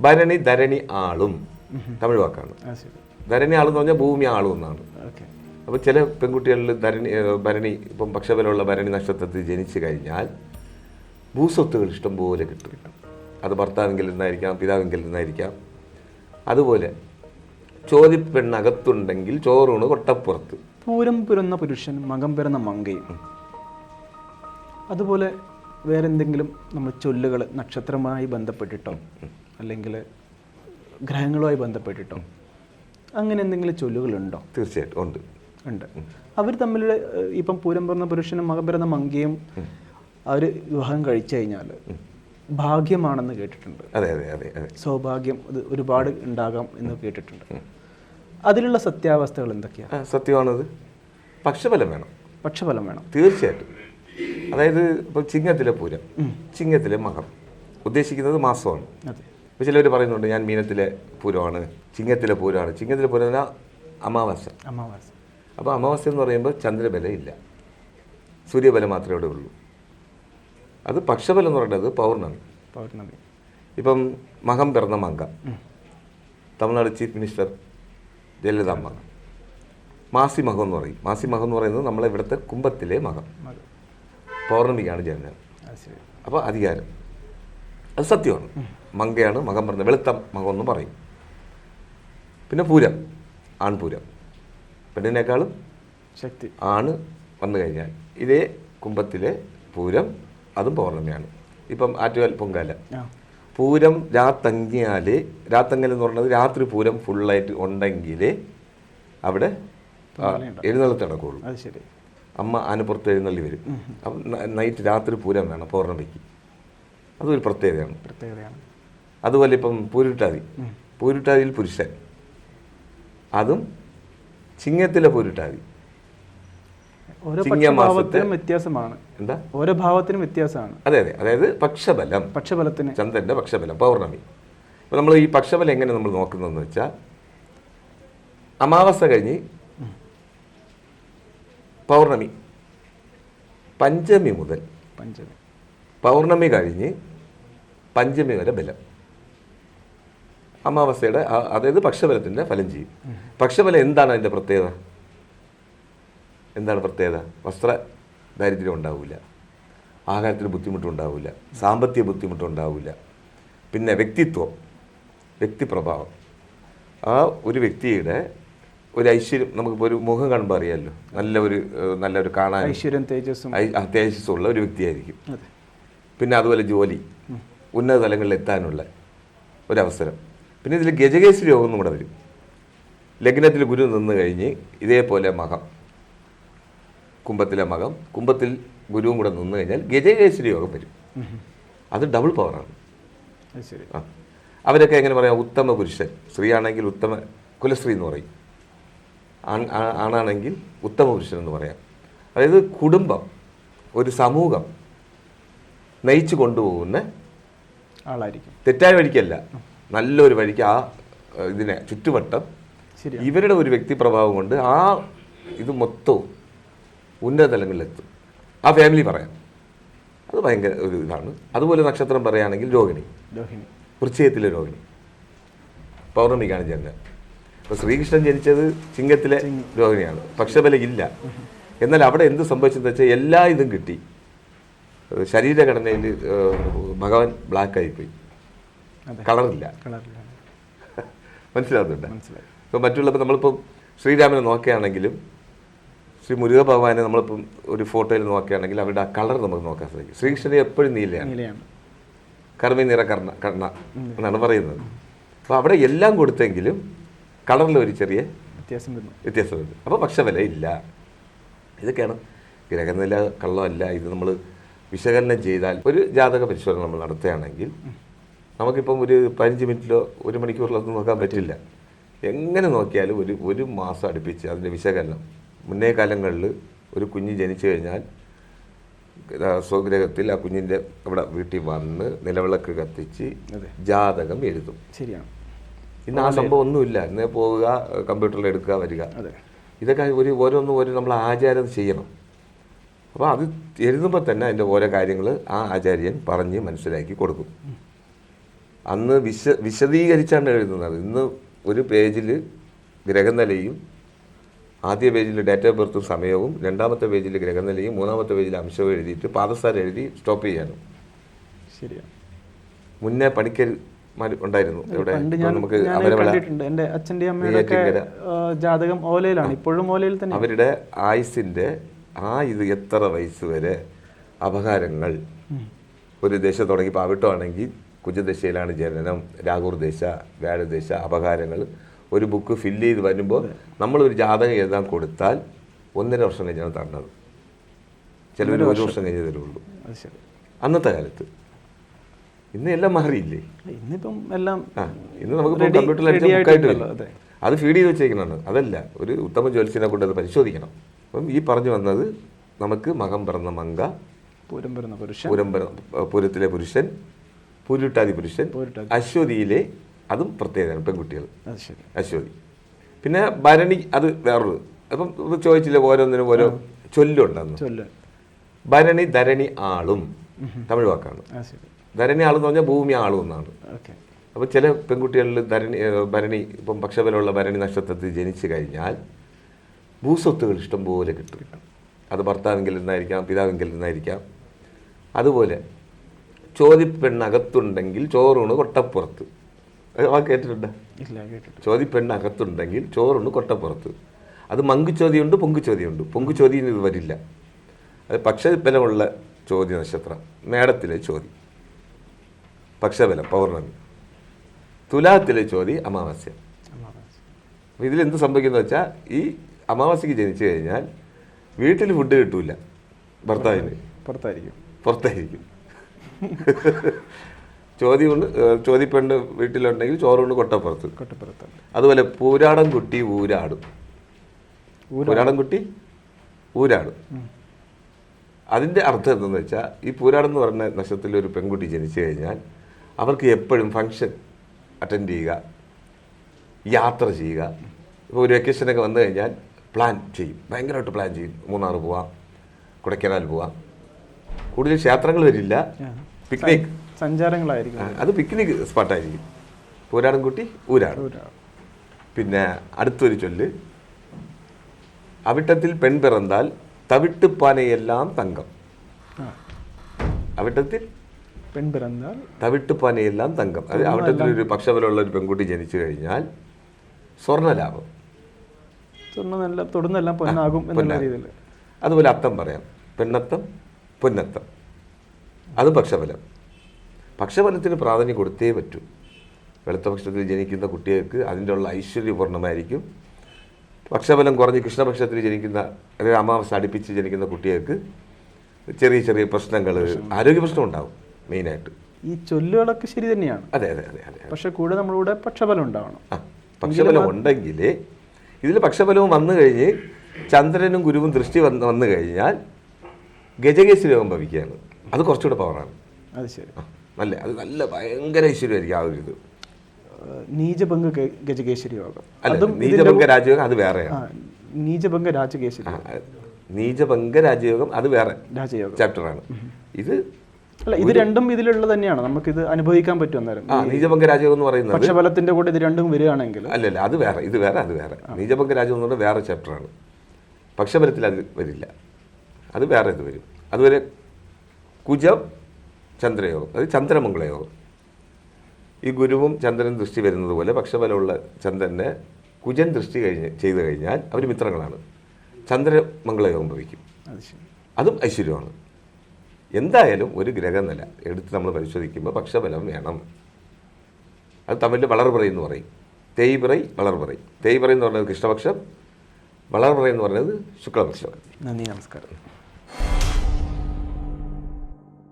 ഭരണി ധരണി ആളും തമിഴ് വാക്കാണ്. ധരണി ആളെന്ന് പറഞ്ഞാൽ ഭൂമി ആളും എന്നാണ്. അപ്പൊ അപ്പോൾ ചില പെൺകുട്ടികളിൽ ധരണി ഭരണി ഇപ്പം പക്ഷബലമുള്ള ഭരണി നക്ഷത്രത്തിൽ ജനിച്ചു കഴിഞ്ഞാൽ ഭൂസ്വത്തുകൾ ഇഷ്ടംപോലെ കിട്ടും. അത് ഭർത്താവെങ്കിൽ നിന്നായിരിക്കാം പിതാവെങ്കിൽ നിന്നായിരിക്കാം. അതുപോലെ ചോദിപ്പെണ്ണകത്തുണ്ടെങ്കിൽ ചോറൂണ് കൊട്ടപ്പുറത്ത്. പൂരം പിറന്ന പുരുഷൻ മകം പിറന്ന മങ്കയും. അതുപോലെ വേറെന്തെങ്കിലും നമ്മൾ ചൊല്ലുകൾ നക്ഷത്രമായി ബന്ധപ്പെട്ടിട്ടോ? അല്ലെങ്കിൽ ഗ്രഹങ്ങളുമായി ബന്ധപ്പെട്ടിട്ടോ അങ്ങനെ എന്തെങ്കിലും ചൊല്ലുകളുണ്ടോ? തീർച്ചയായിട്ടും ഉണ്ട്. ഉണ്ട്. അവർ തമ്മിൽ ഇപ്പം പൂരം പിറന്ന പുരുഷനും മകം പിറന്ന മങ്കയും അവർ വിവാഹം കഴിച്ചു കഴിഞ്ഞാൽ ഭാഗ്യമാണെന്ന് കേട്ടിട്ടുണ്ട്. അതെ അതെ അതെ അതെ. സൗഭാഗ്യം ഇത് ഒരുപാട് ഉണ്ടാകാം എന്ന് കേട്ടിട്ടുണ്ട്. അതിലുള്ള സത്യാവസ്ഥകൾ എന്തൊക്കെയാണ് സത്യമാണത്. പക്ഷഫലം വേണം. പക്ഷഫലം വേണം. തീർച്ചയായിട്ടും. അതായത് ഇപ്പോൾ ചിങ്ങത്തിലെ പൂരം ചിങ്ങത്തിലെ മകം ഉദ്ദേശിക്കുന്നത് മാസമാണ്. അതെ. ഇപ്പോൾ ചിലർ പറയുന്നുണ്ട് ഞാൻ മീനത്തിലെ പൂരമാണ് ചിങ്ങത്തിലെ പൂരമാണ്. ചിങ്ങത്തിലെ പൂരം എന്ന് പറഞ്ഞാൽ അമാവാസ അമാവാസ അപ്പോൾ അമാവാസ എന്ന് പറയുമ്പോൾ ചന്ദ്രബലം ഇല്ല. സൂര്യബലം മാത്രമേ അവിടെ ഉള്ളൂ. അത് പക്ഷബലം എന്ന് പറയുന്നത് പൗർണമി. പൗർണമി. ഇപ്പം മകം പിറന്ന മങ്ക തമിഴ്നാട് ചീഫ് മിനിസ്റ്റർ ജയലളിതാമ്മ മാസി മകം എന്ന് പറയും. മാസി മകം എന്ന് പറയുന്നത് നമ്മളെ ഇവിടുത്തെ കുംഭത്തിലെ മകം. പൗർണമിക്കാണ് ജനനം. അപ്പോൾ അധികാരം. അത് സത്യമാണ്. മങ്കയാണ് മകം പറഞ്ഞത് വെളുത്ത മകം എന്ന് പറയും. പിന്നെ പൂരം ആൺപൂരം. പെണ്ണിനേക്കാളും ശക്തി. ആണ് വന്നു കഴിഞ്ഞാൽ ഇതേ കുംഭത്തിലെ പൂരം അതും പൗർണമിയാണ്. ഇപ്പം ആറ്റുകാൽ പൊങ്കാല. പൂരം രാത്തങ്ങിയാൽ രാത്തങ്ങൽ എന്ന് പറയുന്നത് രാത്രി പൂരം ഫുള്ളായിട്ട് ഉണ്ടെങ്കിൽ അവിടെ എഴുന്നള്ളത്തെ നടക്കുകയുള്ളൂ. ശരി. അമ്മ ആനപ്പുറത്ത് എഴുന്നള്ളി വരും. അപ്പം നൈറ്റ് രാത്രി പൂരം വേണം പൗർണമിക്ക്. അതൊരു പ്രത്യേകതയാണ്. പ്രത്യേകതയാണ്. അതുപോലെ ഇപ്പം പൂരിട്ടാതി. പൂരുട്ടാതിയിൽ പുരുഷൻ. അതും ചിങ്ങത്തിലെ പൂരിട്ടാതി. ഓരോ ചിങ്ങമാസത്തെ- വ്യത്യാസമാണ്. എന്താ? ഓരോ ഭാവത്തിനും വ്യത്യാസമാണ്. അതെ അതെ. അതായത് പക്ഷബലം. പക്ഷബലത്തിന്. ചന്ദ്രന്റെ പക്ഷബലം പൗർണമി. അപ്പോൾ നമ്മൾ ഈ പക്ഷബലം എങ്ങനെ നമ്മൾ നോക്കുന്നതെന്ന് വെച്ചാൽ അമാവാസ കഴിഞ്ഞ് പൗർണമി. പഞ്ചമി മുതൽ പഞ്ചമി. പൗർണമി കഴിഞ്ഞ് പഞ്ചമി വരെ ബലം. അമാവാസയുടെ അതായത് പക്ഷബലത്തിന്റെ ഫലം ചെയ്യും. പക്ഷബലം എന്താണ് അതിന്റെ പ്രത്യേകത? എന്താണ് പ്രത്യേകത? വസ്ത്ര ദാരിദ്ര്യം ഉണ്ടാവില്ല ആഹാരത്തിന് ബുദ്ധിമുട്ടുണ്ടാവില്ല സാമ്പത്തിക ബുദ്ധിമുട്ടുണ്ടാവില്ല പിന്നെ വ്യക്തിത്വം വ്യക്തിപ്രഭാവം. ആ ഒരു വ്യക്തിയുടെ ഒരു ഐശ്വര്യം നമുക്കിപ്പോൾ ഒരു മുഖം കാണുമ്പോൾ അറിയാമല്ലോ നല്ല ഒരു നല്ല ഒരു കാണാൻ ഐശ്വര്യം തേജസ്സും. അത്യാവശ്യമുള്ള ഒരു വ്യക്തിയായിരിക്കും. പിന്നെ അതുപോലെ ജോലി. ഉന്നത തലങ്ങളിൽ എത്താനുള്ള ഒരവസരം പിന്നെ ഇതിൽ ഗജകേശ്വരി യോഗം കൂടെ വരും. ലഗ്നത്തിൽ ഗുരു നിന്ന് കഴിഞ്ഞ് ഇതേപോലെ മകം കുംഭത്തിലെ മകം കുംഭത്തിൽ ഗുരുവും കൂടെ നിന്ന് കഴിഞ്ഞാൽ ഗജകേശ്വരി യോഗം വരും. അത് ഡബിൾ പവറാണ് ശരി. ആ. അവരൊക്കെ എങ്ങനെ പറയാം? ഉത്തമ പുരുഷൻ. സ്ത്രീയാണെങ്കിൽ ഉത്തമ കുലശ്രീ എന്ന് പറയും. ആൺ ആണാണെങ്കിൽ ഉത്തമ പുരുഷൻ എന്ന് പറയാം. അതായത് കുടുംബം ഒരു സമൂഹം നയിച്ചു കൊണ്ടുപോകുന്ന ആളായിരിക്കും. തെറ്റായ വഴിക്കല്ല. നല്ലൊരു വഴിക്ക് ആ ഇതിനെ ചുറ്റുവട്ടം ഇവരുടെ ഒരു വ്യക്തിപ്രഭാവം കൊണ്ട് ആ ഇത് മൊത്തവും ഉന്നത തലങ്ങളിലെത്തും ആ ഫാമിലി പറയാം. അത് ഭയങ്കര ഒരു ഇതാണ്. അതുപോലെ നക്ഷത്രം പറയുകയാണെങ്കിൽ രോഹിണി. രോഹിണി. വൃശ്ചയത്തിലെ രോഹിണി. പൗർണമിക്കാണ് ജനനം അപ്പോൾ ശ്രീകൃഷ്ണൻ ജനിച്ചത് ചിങ്ങത്തിലെ രോഹിണിയാണ്. പക്ഷബല ഇല്ല എന്നാൽ അവിടെ എന്ത് സംഭവിച്ചെന്ന് വെച്ചാൽ എല്ലാ ഇതും കിട്ടി. ശരീരഘടനയിൽ ഭഗവാൻ ബ്ലാക്ക് ആയിപ്പോയി. അതെ കളറില്ല. മനസ്സിലാകുന്നുണ്ട് ഇപ്പോൾ മറ്റുള്ളപ്പോൾ നമ്മളിപ്പം ശ്രീരാമനെ നോക്കുകയാണെങ്കിലും ശ്രീ മുരുക ഭഗവാനെ നമ്മളിപ്പം ഒരു ഫോട്ടോയിൽ നോക്കുകയാണെങ്കിൽ അവരുടെ ആ കളർ നമുക്ക് നോക്കാൻ സാധിക്കും. ശ്രീകൃഷ്ണനെ എപ്പോഴും നീലയാണ്. കർമ്മി നിറ കർണ കർണ എന്നാണ് പറയുന്നത്. അപ്പോൾ അവിടെ എല്ലാം കൊടുത്തെങ്കിലും കളറിൽ ഒരു ചെറിയ വ്യത്യാസം വരുന്നു. വ്യത്യാസമുണ്ട് അപ്പോൾ പക്ഷവല ഇല്ല ഇതൊക്കെയാണ് ഗ്രഹനില കള്ളമല്ല. ഇത് നമ്മൾ വിശകലനം ചെയ്താൽ ഒരു ജാതക പരിശോധന നമ്മൾ നടത്തുകയാണെങ്കിൽ നമുക്കിപ്പം ഒരു പതിനഞ്ച് മിനിറ്റിലോ ഒരു മണിക്കൂറിലോ ഒന്നും നോക്കാൻ പറ്റില്ല. എങ്ങനെ നോക്കിയാലും ഒരു ഒരു മാസം അടുപ്പിച്ച് അതിന്റെ വിശകലനം. മുന്നേ കാലങ്ങളിൽ ഒരു കുഞ്ഞ് ജനിച്ചു കഴിഞ്ഞാൽ സ്വഗ്രഹത്തിൽ ആ കുഞ്ഞിന്റെ അവിടെ വീട്ടിൽ വന്ന് നിലവിളക്ക് കത്തിച്ച് ജാതകം എഴുതും. ശരിയാണ്. ഇന്ന് ആ സംഭവം ഒന്നുമില്ല. ഇന്ന് പോവുക കമ്പ്യൂട്ടറിൽ എടുക്കുക വരിക. ഇതൊക്കെ ഒരു ഓരോന്നും ഓരോ നമ്മൾ ആചാരം ചെയ്യണം. അപ്പോൾ അത് എഴുതുമ്പോൾ തന്നെ അതിന്റെ ഓരോ കാര്യങ്ങൾ ആ ആചാര്യൻ പറഞ്ഞ് മനസ്സിലാക്കി കൊടുക്കും. അന്ന് വിശ വിശദീകരിച്ചാണ് എഴുതുന്നത്. ഇന്ന് ഒരു പേജിൽ ഗ്രഹനിലയും ആദ്യ പേജിൽ ഡേറ്റ് ഓഫ് ബർത്തും സമയവും രണ്ടാമത്തെ പേജിൽ ഗ്രഹനിലയും മൂന്നാമത്തെ പേജിൽ അംശവും എഴുതിയിട്ട് പാദസാര എഴുതി സ്റ്റോപ്പ് ചെയ്യാനും ശരിയാണ് മുന്നേ പണിക്കൽ ഉണ്ടായിരുന്നു. ഇവിടെ നമുക്ക് അമ്മയുടെ ജാതകം ഓലയിലാണ്. ഇപ്പോഴും ഓലയിൽ തന്നെ. അവരുടെ ആയുസിന്റെ ആ ഇത് എത്ര വയസ്സ് വരെ അപകാരങ്ങൾ ഒരു ദേശം തുടങ്ങി. ഇപ്പോൾ അവിട്ടമാണെങ്കിൽ കുജദശയിലാണ് ജനനം രാഹുർ ദശ വ്യാഴദശ അപകാരങ്ങൾ ഒരു ബുക്ക് ഫില്ല് ചെയ്ത് വരുമ്പോൾ നമ്മളൊരു ജാതകം എഴുതാൻ കൊടുത്താൽ ഒന്നര വർഷം കഴിഞ്ഞാണ് തരണത് ചിലവർ ഒരു വർഷം. കഴിഞ്ഞ് തരുള്ളൂ. അന്നത്തെ കാലത്ത്. ഇന്ന് എല്ലാം മാറിയില്ലേ? ഇന്നിപ്പം എല്ലാം ആ ഇന്ന് നമുക്ക് കമ്പ്യൂട്ടറിൽ അതെ. ഫീഡ് ചെയ്ത് വെച്ചേക്കുന്നതാണ്. അതല്ല ഒരു ഉത്തമ ജ്യോത്സ്യനെ കൊണ്ട് അത് പരിശോധിക്കണം. അപ്പം ഈ പറഞ്ഞു വന്നത് നമുക്ക് മകം പിറന്ന മങ്ക പൂരം പിറന്ന പുരുഷൻ. പൂരം പിറ- പൂരത്തിലെ പുരുഷൻ പൂരുട്ടാതി പുരുഷൻ അശ്വതിയിലെ അതും പ്രത്യേകതയാണ് പെൺകുട്ടികൾ. അശ്വതി. പിന്നെ ഭരണി അത് വേറൊരു അപ്പം ചോദിച്ചില്ലേ ഓരോന്നിനും ഓരോ ചൊല്ലുണ്ടെന്ന് ചൊല്ല്. ഭരണി ധരണി ആളും തമിഴ് വാക്കാണ്. ധരണി ആളെന്ന് പറഞ്ഞാൽ ഭൂമി ആളും എന്നാണ്. അപ്പോൾ ചില പെൺകുട്ടികളിൽ ധരണി ഭരണി ഇപ്പം പക്ഷബലമുള്ള ഭരണി നക്ഷത്രത്തിൽ ജനിച്ചു കഴിഞ്ഞാൽ ഭൂസ്വത്തുകൾ ഇഷ്ടംപോലെ കിട്ടും. അത് ഭർത്താവെങ്കിൽ നിന്നായിരിക്കാം പിതാവെങ്കിൽ നിന്നായിരിക്കാം. അതുപോലെ ചോദിപ്പെണ്ണകത്തുണ്ടെങ്കിൽ ചോറൂണ് കൊട്ടപ്പുറത്ത്. കേട്ടിട്ടുണ്ട്? ചോദിപ്പെണ്ണകത്തുണ്ടെങ്കിൽ ചോറൂണ് കൊട്ടപ്പുറത്ത്. അത് മങ്കുചോതിയുണ്ട് പൊങ്കുചോതിയുണ്ട് പൊങ്കുചോതിന് ഇത് വരില്ല. അത് പക്ഷബലമുള്ള ചോദ്യ നക്ഷത്രം മേടത്തിലെ ചോതി പക്ഷബലം പൗർണമി. തുലാത്തിലെ ചോതി അമാവാസ്യ. ഇതിലെന്ത് സംഭവിക്കുന്നത് വെച്ചാൽ ഈ അമാവാസ്യക്ക് ജനിച്ചു കഴിഞ്ഞാൽ വീട്ടിൽ ഫുഡ് കിട്ടൂല. ഭർത്താവിന്. പുറത്തായിരിക്കും. പുറത്തായിരിക്കും. ചോദ്യം കൊണ്ട് ഏഹ് ചോദിപ്പെണ്ണ് വീട്ടിലുണ്ടെങ്കിൽ ചോറ് കൊണ്ട് കൊട്ടപ്പുറത്ത്. കൊട്ടപ്പുറത്താണ് അതുപോലെ പൂരാടം കുട്ടി ഊരാടും. പൂരാടം കുട്ടി ഊരാടും. അതിന്റെ അർത്ഥം എന്തെന്ന് വെച്ചാൽ ഈ പൂരാടം എന്ന് പറഞ്ഞ നക്ഷത്രത്തിൽ ഒരു പെൺകുട്ടി ജനിച്ചു കഴിഞ്ഞാൽ അവർക്ക് എപ്പോഴും ഫങ്ഷൻ അറ്റൻഡ് ചെയ്യുക യാത്ര ചെയ്യുക. ഇപ്പോൾ ഒരു വെക്കേഷനൊക്കെ വന്നു കഴിഞ്ഞാൽ പ്ലാൻ ചെയ്യും. ഭയങ്കരമായിട്ട് പ്ലാൻ ചെയ്യും. മൂന്നാർ പോവാം കൊടൈക്കനാൽ പോവാം. കൂടുതൽ ക്ഷേത്രങ്ങൾ വരില്ല. പിക്നിക് സഞ്ചാരങ്ങളായിരിക്കും. അത് പിക്നിക് സ്പോട്ടായിരിക്കും പൂരാടം കുട്ടി ഊരാടും. പിന്നെ അടുത്തൊരു ചൊല്ല്. അവിട്ടത്തിൽ പെൺ പിറന്നാൽ തവിട്ടുപ്പാനയെല്ലാം തങ്കം. അവിട്ടത്തിൽ പെൺ പിറന്നാൽ തവിട്ടുപ്പാനയെല്ലാം തങ്കം. അത് അവിട്ടത്തിൽ ഒരു പക്ഷബലമുള്ള ഒരു പെൺകുട്ടി ജനിച്ചു കഴിഞ്ഞാൽ സ്വർണലാഭം സ്വർണം നല്ല തൊടുന്നെല്ലാം പൊന്നാകും എന്നുള്ള രീതിയിൽ. അതുപോലെ അത്തം പറയാം. പെണ്ണത്തം പൊന്നത്തം അത് പക്ഷഫലം പക്ഷഫലത്തിന് പ്രാധാന്യം കൊടുത്തേ പറ്റൂ. വെളുത്ത പക്ഷത്തിൽ ജനിക്കുന്ന കുട്ടികൾക്ക് അതിന്റെ ഉള്ള ഐശ്വര്യപൂർണമായിരിക്കും പക്ഷബലം കുറഞ്ഞ് കൃഷ്ണപക്ഷത്തിൽ ജനിക്കുന്ന അല്ലെങ്കിൽ അമാവാസ അടുപ്പിച്ച് ജനിക്കുന്ന കുട്ടികൾക്ക് ചെറിയ ചെറിയ പ്രശ്നങ്ങൾ ആരോഗ്യ പ്രശ്നം ഉണ്ടാവും മെയിനായിട്ട്. ഈ ചൊല്ലുകളൊക്കെ ശരി തന്നെയാണ്. അതെ അതെ അതെ അതെ. പക്ഷെ കൂടെ നമ്മളിവിടെ പക്ഷബലം ഉണ്ടാവണം. ആ പക്ഷബലം ഉണ്ടെങ്കിൽ ഇതിൽ പക്ഷബലവും വന്നു കഴിഞ്ഞ് ചന്ദ്രനും ഗുരുവും ദൃഷ്ടി വന്ന് വന്നു കഴിഞ്ഞാൽ ഗജകേശി രോഗം ഭവിക്കുകയാണ് അത് കുറച്ചുകൂടെ പവറാണ് അത് ശരി. നല്ല അത് നല്ല ഭയങ്കര ഐശ്വര്യമായിരിക്കും ആ ഒരു ഇത്. നീചഭംഗ ഗജകേശ്വരി യോഗം. അല്ല അതും നീചഭംഗ രാജയോഗം അത് വേറെയാണ്. നീചഭംഗ രാജകേശ്വരി നീചഭംഗ രാജയോഗം അത് വേറെ രാജയോഗം. ചാപ്റ്ററാണ്. ഇത് അല്ല ഇത് രണ്ടും ഇതിലുള്ളത് തന്നെയാണ്. നമുക്ക് ഇത് അനുഭവിക്കാൻ പറ്റും അന്നേരം. നീചഭംഗ രാജയോഗം എന്ന് പറയുന്നത് പക്ഷബലത്തിന്റെ കൂടെ ഇത് രണ്ടും വരികയാണെങ്കിൽ. അല്ല അത് വേറെ ഇത് വേറെ അത് വേറെ. നീചഭംഗ രാജയോഗം എന്ന് പറഞ്ഞാൽ വേറെ ചാപ്റ്ററാണ്. പക്ഷബലത്തിൽ അത് വരില്ല. അത് വേറെ ഇത് വരും. അതുവരെ കുജം ചന്ദ്രയോഗം. അത് ചന്ദ്രമംഗളയോഗം. ഈ ഗുരുവും ചന്ദ്രൻ ദൃഷ്ടി വരുന്നത് പോലെ പക്ഷബലമുള്ള ചന്ദ്രനെ കുജൻ ദൃഷ്ടി കഴിഞ്ഞ് ചെയ്തു കഴിഞ്ഞാൽ അവർ മിത്രങ്ങളാണ്. ചന്ദ്രമംഗളയോഗം ഭവിക്കും. അത് അതും ഐശ്വര്യമാണ്. എന്തായാലും ഒരു ഗ്രഹനില എടുത്ത് നമ്മൾ പരിശോധിക്കുമ്പോൾ പക്ഷബലം വേണം. അത് തമിഴിൽ വളർപ്പറയും എന്ന് പറയും. തേയ്പിറൈ വളർപുറൈ തേയ്പിറൈ എന്ന് പറയുന്നത് കൃഷ്ണപക്ഷം വളർപുറ എന്ന് പറയുന്നത് ശുക്ലപക്ഷം. നന്ദി നമസ്കാരം.